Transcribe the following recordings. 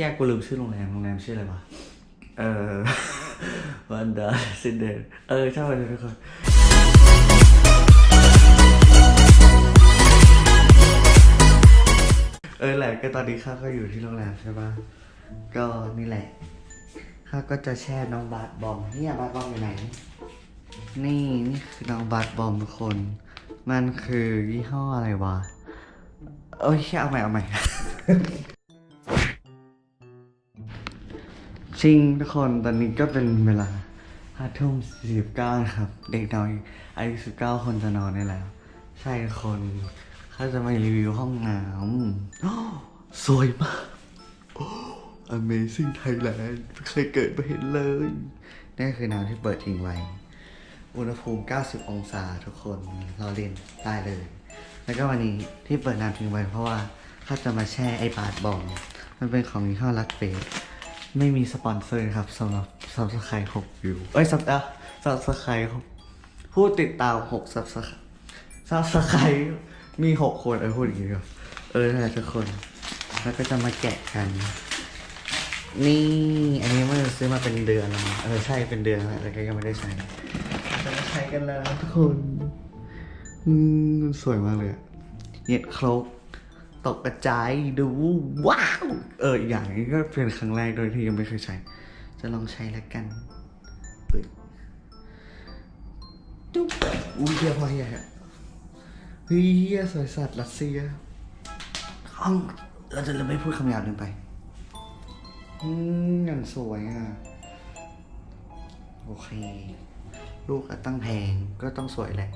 ชี่ยกูลืมชื่อโรงแรมโรงแรมชื่ออะไรวะเออวันดาซินเดนเออใช่เลยทุกคนเออแหละก็ตอนนี้ข้าก็อยู่ที่โรงแรมใช่ปะก็นี่แหละข้าก็จะแช่น้องบาสบอมเนี่ยบาสบอมอยู่ไหน นี่นี่คือน้องบาสบอมทุกคน มันคือยี่ห้ออะไรวะเอ้ยเอาใหม่เอาใหม่ จริงทุกคนตอนนี้ก็เป็นเวลาห้าทุ่มสี่สิบเก้านะครับ เด็กน้อยอายุสิบเก้าคนจะนอนได้แล้ว ใช่คนเขาจะมารีวิวห้องน้ำสวยมาก Amazing Thailand ไม่เคยเกิดมาเห็นเลยนี่คือน้ำที่เปิดทิ้งไว้ อุณหภูมิ 90 องศาทุกคนเราเรียนได้เลย แล้วก็วันนี้ที่เปิดน้ำทิ้งไว้เพราะว่าเขาจะมาแช่ไอบาทบอมมันเป็นของยี่ห้อลักเฟส ไม่มีสปอนเซอร์ครับสำหรับซับสไครต์6วิวเอ้ยซับอะซับสไครต์ผู้ติดตาม6ซับสไครซับสไครต์มี6คนเออพูดอย่างนี้ครับเออนั่นแหละทุกคน แล้วก็จะมาแกะกัน นี่อันนี้มันซื้อมาเป็นเดือนแล้วเออใช่เป็นเดือนแล้วแต่ก็ยังไม่ได้ใช้จะมาใช้กันแล้วทุกคนอืมสวยมากเลยอะเน็ตครก ตกกระจายดู ว้าว เอออีกอย่างนี้ก็เป็นครั้งแรกโดยที่ยังไม่เคยใช้ จะลองใช้แล้วกันเอ้ยจุ๊บอุ้ยเฮียพอเฮียอะเฮียสวยสัตว์รัสเซียอ้าวเราจะไม่พูดคำหยาบลงไป อืมอย่างสวยอะ โอเค ลูกตั้งแพงก็ต้องสวยแหละ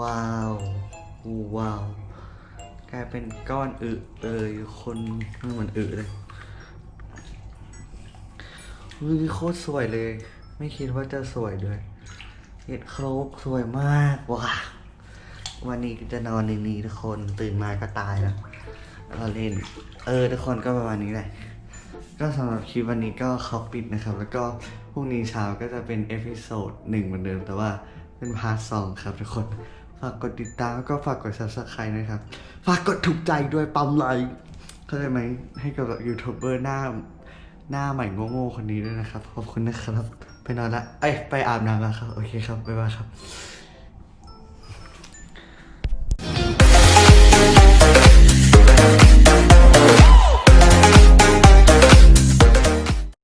ว้าว ว้าว กลายเป็นก้อนอึเลยคนเหมือนอึเลยอุ้ยโคตรสวยเลย ไม่คิดว่าจะสวยด้วยเห็ดโครกสวยมากว้าววันนี้จะนอนในนี้ทุกคนตื่นมาก็ตายแล้วเราเล่น เออ ทุกคนก็ประมาณนี้แหละ ก็สำหรับคลิปวันนี้ก็เขาปิดนะครับ แล้วก็พรุ่งนี้เช้าก็จะเป็นเอพิโซดหนึ่งเหมือนเดิม แต่ว่าเป็นพาร์ทสองครับทุกคน ฝากกดติดตามแล้วก็ฝากกด subscribe นะครับ ฝากกดถูกใจด้วยปั๊มไลค์เข้าใจไหมให้กับยูทูบเบอร์หน้าหน้าใหม่โง่ๆคนนี้ด้วยนะครับ ขอบคุณนะครับ ไปนอนละ เอ้ย ไปอาบน้ำแล้วครับ โอเคครับ บ๊ายบายครับ